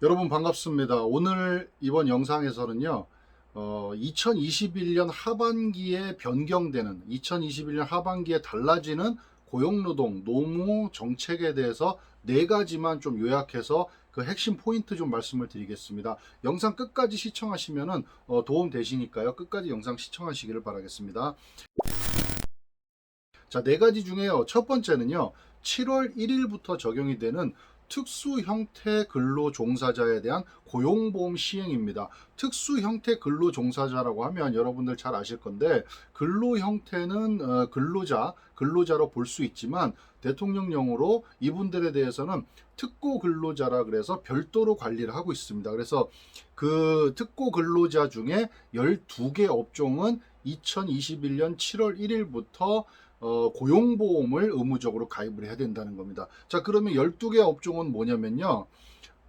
여러분 반갑습니다. 오늘 이번 영상에서는요, 어, 2021년 하반기에 변경되는, 2021년 하반기에 달라지는 고용노동, 노무 정책에 대해서 네 가지만 좀 요약해서 그 핵심 포인트 좀 말씀을 드리겠습니다. 영상 끝까지 시청하시면은 어, 도움 되시니까요. 끝까지 영상 시청하시기를 바라겠습니다. 자, 네 가지 중에요. 첫 번째는요. 7월 1일부터 적용이 되는 특수 형태 근로 종사자에 대한 고용보험 시행입니다. 특수 형태 근로 종사자라고 하면 여러분들 잘 아실 건데 근로 형태는 어, 근로자, 근로자로 볼 수 있지만 대통령령으로 이분들에 대해서는 특고 근로자라 그래서 별도로 관리를 하고 있습니다. 그래서 그 특고 근로자 중에 12개 업종은 2021년 7월 1일부터 어, 고용보험을 의무적으로 가입을 해야 된다는 겁니다. 자, 그러면 12개 업종은 뭐냐면요.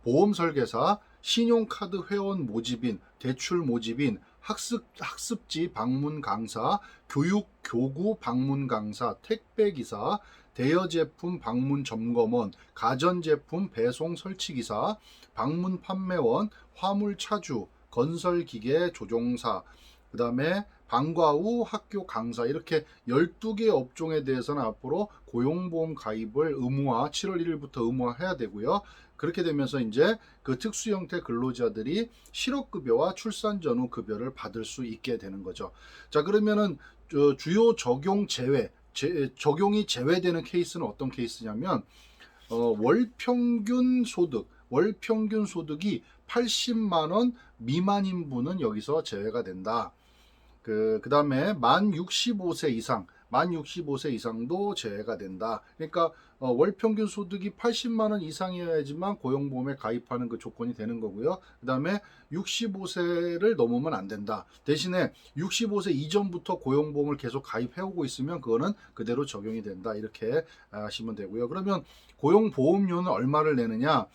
보험 설계사, 신용카드 회원 모집인, 대출 모집인, 학습, 학습지 방문 강사, 교육 교구 방문 강사, 택배 기사, 대여 제품 방문 점검원, 가전 제품 배송 설치 기사, 방문 판매원, 화물 차주, 건설 기계 조종사, 그다음에 방과 후 학교 강사 이렇게 12개 업종에 대해서는 앞으로 고용보험 가입을 의무화 7월 1일부터 의무화해야 되고요. 그렇게 되면서 이제 그 특수 형태 근로자들이 실업급여와 출산 전후 급여를 받을 수 있게 되는 거죠. 자, 그러면은 저 주요 적용 제외 제- 적용이 제외되는 케이스는 어떤 케이스냐면 어, 월 평균 소득, 월 평균 소득이 80만 원 미만인 분은 여기서 제외가 된다. 그 그 다음에 만 65세 이상, 만 65세 이상도 제외가 된다. 그러니까 어, 월 평균 소득이 80만 원 이상이어야지만 고용보험에 가입하는 그 조건이 되는 거고요. 그다음에 65세를 넘으면 안 된다. 대신에 65세 이전부터 고용보험을 계속 가입해 오고 있으면 그거는 그대로 적용이 된다. 이렇게 아시면 되고요. 그러면 고용보험료는 얼마를 내느냐?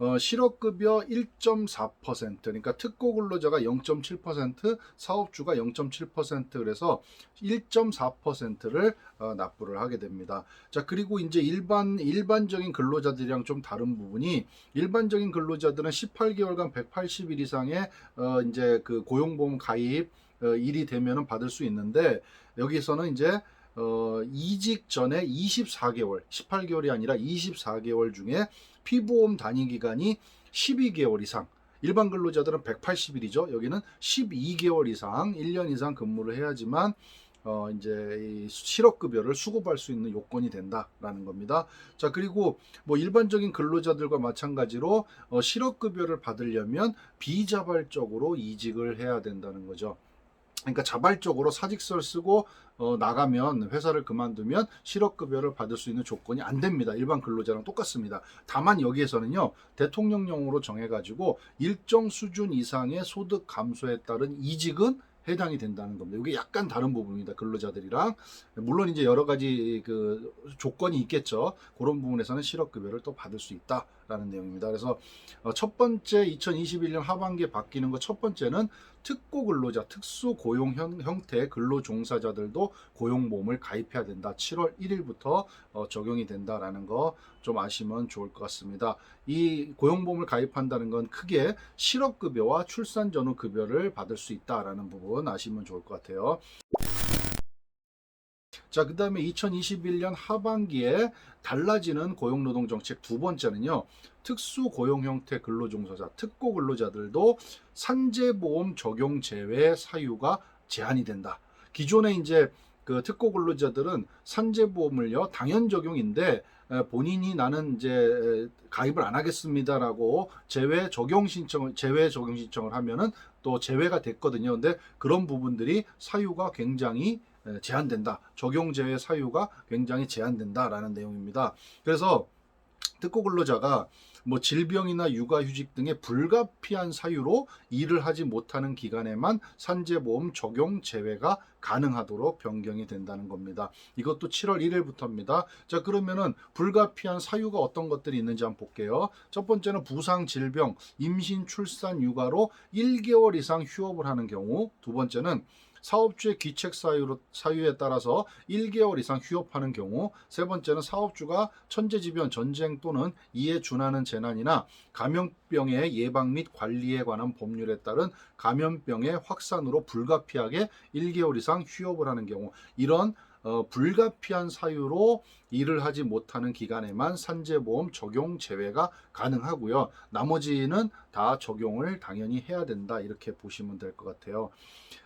어, 실업급여 1.4% 그러니까 특고 근로자가 0.7% 사업주가 0.7% 그래서 1.4%를 어, 납부를 하게 됩니다. 자 그리고 이제 일반 일반적인 근로자들이랑 좀 다른 부분이 일반적인 근로자들은 18개월간 180일 이상의 어, 이제 그 고용보험 가입 어, 일이 되면은 받을 수 있는데 여기서는 이제 어, 이직 전에 24개월, 18개월이 아니라 24개월 중에 피보험 단위 기간이 12개월 이상. 일반 근로자들은 180일이죠. 여기는 12개월 이상, 1년 이상 근무를 해야지만 어 이제 이 실업급여를 수급할 수 있는 요건이 된다라는 겁니다. 자 그리고 뭐 일반적인 근로자들과 마찬가지로 어 실업급여를 받으려면 비자발적으로 이직을 해야 된다는 거죠. 그러니까 자발적으로 사직서를 쓰고 어, 나가면 회사를 그만두면 실업급여를 받을 수 있는 조건이 안 됩니다. 일반 근로자랑 똑같습니다. 다만 여기에서는요 대통령령으로 정해가지고 일정 수준 이상의 소득 감소에 따른 이직은 해당이 된다는 겁니다. 이게 약간 다른 부분입니다. 근로자들이랑 물론 이제 여러 가지 그 조건이 있겠죠. 그런 부분에서는 실업급여를 또 받을 수 있다 라는 내용입니다. 그래서 어, 첫 번째 2021년 하반기에 바뀌는 것 첫 번째는 특고 근로자, 특수 고용 형, 형태 근로 종사자들도 고용보험을 가입해야 된다. 7월 1일부터 어, 적용이 된다라는 거 좀 아시면 좋을 것 같습니다. 이 고용보험을 가입한다는 건 크게 실업급여와 출산 전후 급여를 받을 수 있다라는 부분 아시면 좋을 것 같아요. 자, 그 다음에 2021년 하반기에 달라지는 고용노동 정책 두 번째는요, 특수 고용 형태 근로종사자, 특고 근로자들도 산재보험 적용 제외 사유가 제한이 된다. 기존에 이제 그 특고 근로자들은 산재보험을요, 당연 적용인데 에, 본인이 나는 이제 에, 가입을 안 하겠습니다라고 제외 적용 신청을 제외 적용 신청을 하면은 또 제외가 됐거든요. 근데 그런 부분들이 사유가 굉장히 에, 제한된다. 적용 제외 사유가 굉장히 제한된다라는 내용입니다. 그래서 특고 근로자가 뭐 질병이나 육아휴직 등의 불가피한 사유로 일을 하지 못하는 기간에만 산재보험 적용 제외가 가능하도록 변경이 된다는 겁니다. 이것도 7월 1일부터입니다. 자, 그러면은 불가피한 사유가 어떤 것들이 있는지 한번 볼게요. 첫 번째는 부상, 질병, 임신, 출산, 육아로 1개월 이상 휴업을 하는 경우, 두 번째는 사업주의 귀책 사유로, 사유에 따라서 1개월 이상 휴업하는 경우, 세 번째는 사업주가 천재지변, 전쟁 또는 이에 준하는 재난이나 감염병의 예방 및 관리에 관한 법률에 따른 감염병의 확산으로 불가피하게 1개월 이상 휴업을 하는 경우, 이런 어, 불가피한 사유로 일을 하지 못하는 기간에만 산재보험 적용 제외가 가능하고요. 나머지는 다 적용을 당연히 해야 된다. 이렇게 보시면 될 것 같아요.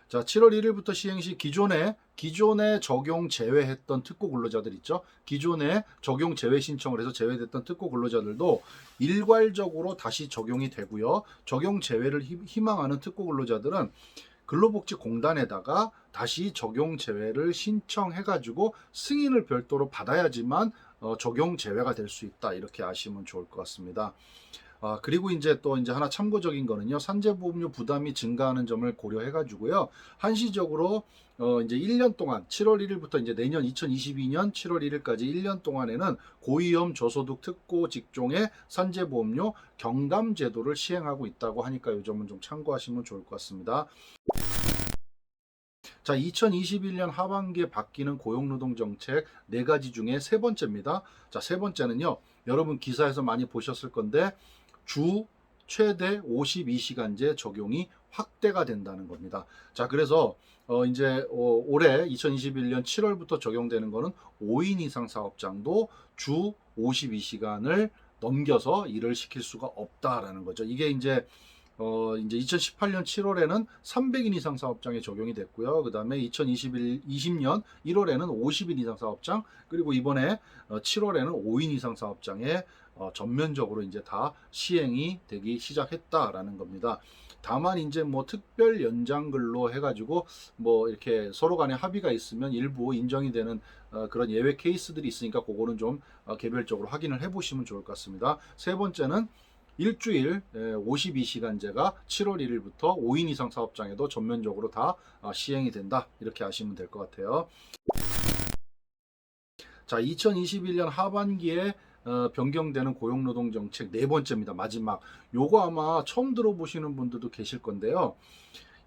자, 7월 1일부터 시행 시 기존에 기존에 적용 제외했던 특고 근로자들 있죠. 기존에 적용 제외 신청을 해서 제외됐던 특고 근로자들도 일괄적으로 다시 적용이 되고요. 적용 제외를 희- 희망하는 특고 근로자들은 근로복지공단에다가 다시 적용 제외를 신청해가지고 승인을 별도로 받아야지만 어, 적용 제외가 될 수 있다 이렇게 아시면 좋을 것 같습니다. 아, 그리고 이제 또 이제 하나 참고적인 거는요. 산재보험료 부담이 증가하는 점을 고려해 가지고요. 한시적으로 어, 이제 1년 동안 7월 1일부터 이제 내년 2022년 7월 1일까지 1년 동안에는 고위험 저소득 특고 직종의 산재보험료 경감 제도를 시행하고 있다고 하니까 이 점은 좀 참고하시면 좋을 것 같습니다. 자, 2021년 하반기에 바뀌는 고용노동 정책 네 가지 중에 세 번째입니다. 자, 세 번째는요. 여러분 기사에서 많이 보셨을 건데 주 최대 52시간제 적용이 확대가 된다는 겁니다. 자, 그래서 어 이제 어, 올해 2021년 7월부터 적용되는 거는 5인 이상 사업장도 주 52시간을 넘겨서 일을 시킬 수가 없다라는 거죠. 이게 이제 어, 이제 2018년 7월에는 300인 이상 사업장에 적용이 됐고요. 그 다음에 2021, 20년 1월에는 50인 이상 사업장, 그리고 이번에 어, 7월에는 5인 이상 사업장에 어, 전면적으로 이제 다 시행이 되기 시작했다라는 겁니다. 다만 이제 뭐 특별 연장 근로 해가지고 뭐 이렇게 서로 간에 합의가 있으면 일부 인정이 되는 어, 그런 예외 케이스들이 있으니까 그거는 좀 어, 개별적으로 확인을 해보시면 좋을 것 같습니다. 세 번째는 일주일 52시간제가 7월 1일부터 5인 이상 사업장에도 전면적으로 다 어, 시행이 된다. 이렇게 아시면 될 것 같아요. 자, 2021년 하반기에 어, 변경되는 고용노동 정책 네 번째입니다. 마지막. 요거 아마 처음 들어보시는 분들도 계실 건데요.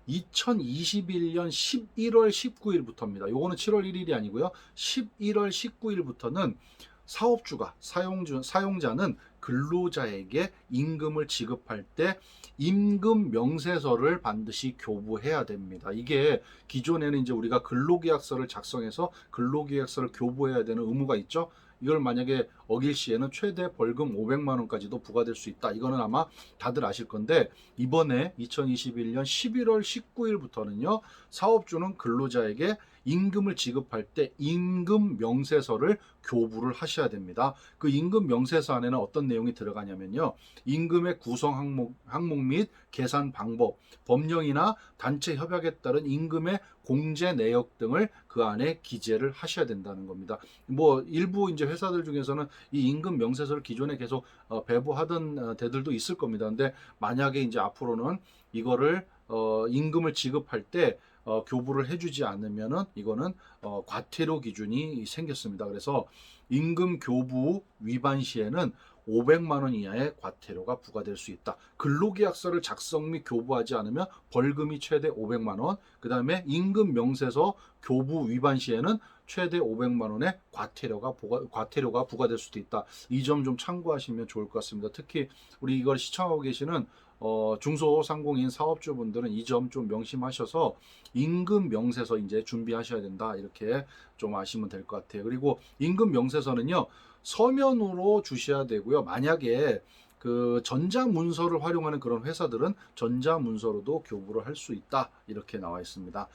2021년 11월 19일부터입니다. 요거는 7월 1일이 아니고요. 11월 19일부터는 사업주가 사용주, 사용자는 근로자에게 임금을 지급할 때 임금 명세서를 반드시 교부해야 됩니다. 이게 기존에는 이제 우리가 근로계약서를 작성해서 근로계약서를 교부해야 되는 의무가 있죠. 이걸 만약에 어길 시에는 최대 벌금 500만 원까지도 부과될 수 있다. 이거는 아마 다들 아실 건데 이번에 2021년 11월 19일부터는요. 사업주는 근로자에게 임금을 지급할 때 임금 명세서를 교부를 하셔야 됩니다. 그 임금 명세서 안에는 어떤 내용이 들어가냐면요. 임금의 구성 항목, 항목 및 계산 방법, 법령이나 단체 협약에 따른 임금의 공제 내역 등을 그 안에 기재를 하셔야 된다는 겁니다. 뭐 일부 이제 회사들 중에서는 이 임금 명세서를 기존에 계속 어, 배부하던 어, 데들도 있을 겁니다. 근데 만약에 이제 앞으로는 이거를 어, 임금을 지급할 때 어, 교부를 해주지 않으면은 이거는 어, 과태료 기준이 생겼습니다. 그래서 임금 교부 위반 시에는 500만 원 이하의 과태료가 부과될 수 있다. 근로계약서를 작성 및 교부하지 않으면 벌금이 최대 500만 원. 그 다음에 임금 명세서 교부 위반 시에는 최대 500만 원의 과태료가 부과, 과태료가 부과될 수도 있다. 이 점 좀 참고하시면 좋을 것 같습니다. 특히 우리 이걸 시청하고 계시는 어, 중소상공인 사업주분들은 이 점 좀 명심하셔서 임금 명세서 이제 준비하셔야 된다. 이렇게 좀 아시면 될 것 같아요. 그리고 임금 명세서는요, 서면으로 주셔야 되고요. 만약에 그 전자문서를 활용하는 그런 회사들은 전자문서로도 교부를 할 수 있다. 이렇게 나와 있습니다.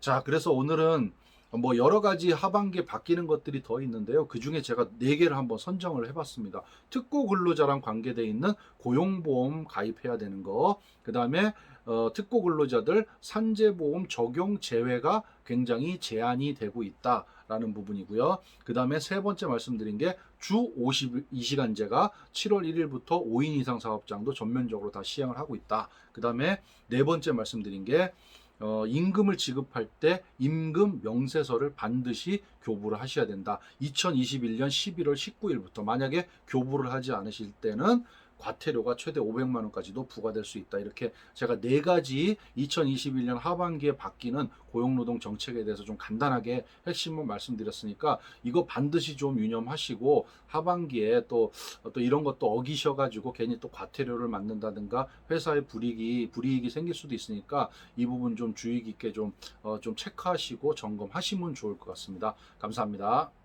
자, 그래서 오늘은 뭐 여러 가지 하반기에 바뀌는 것들이 더 있는데요. 그 중에 제가 네 개를 한번 선정을 해봤습니다. 특고 근로자랑 관계돼 있는 고용보험 가입해야 되는 거, 그 다음에 어, 특고 근로자들 산재보험 적용 제외가 굉장히 제한이 되고 있다 라는 부분이고요. 그 다음에 세 번째 말씀드린 게 주 52시간제가 7월 1일부터 5인 이상 사업장도 전면적으로 다 시행을 하고 있다. 그 다음에 네 번째 말씀드린 게 어, 임금을 지급할 때 임금 명세서를 반드시 교부를 하셔야 된다. 2021년 11월 19일부터 만약에 교부를 하지 않으실 때는 과태료가 최대 500만 원까지도 부과될 수 있다. 이렇게 제가 네 가지 2021년 하반기에 바뀌는 고용노동 정책에 대해서 좀 간단하게 핵심만 말씀드렸으니까 이거 반드시 좀 유념하시고 하반기에 또, 또 이런 것도 어기셔가지고 괜히 또 과태료를 맞는다든가 회사에 불이익이 불이익이 생길 수도 있으니까 이 부분 좀 주의 깊게 좀, 어, 좀 체크하시고 점검하시면 좋을 것 같습니다. 감사합니다.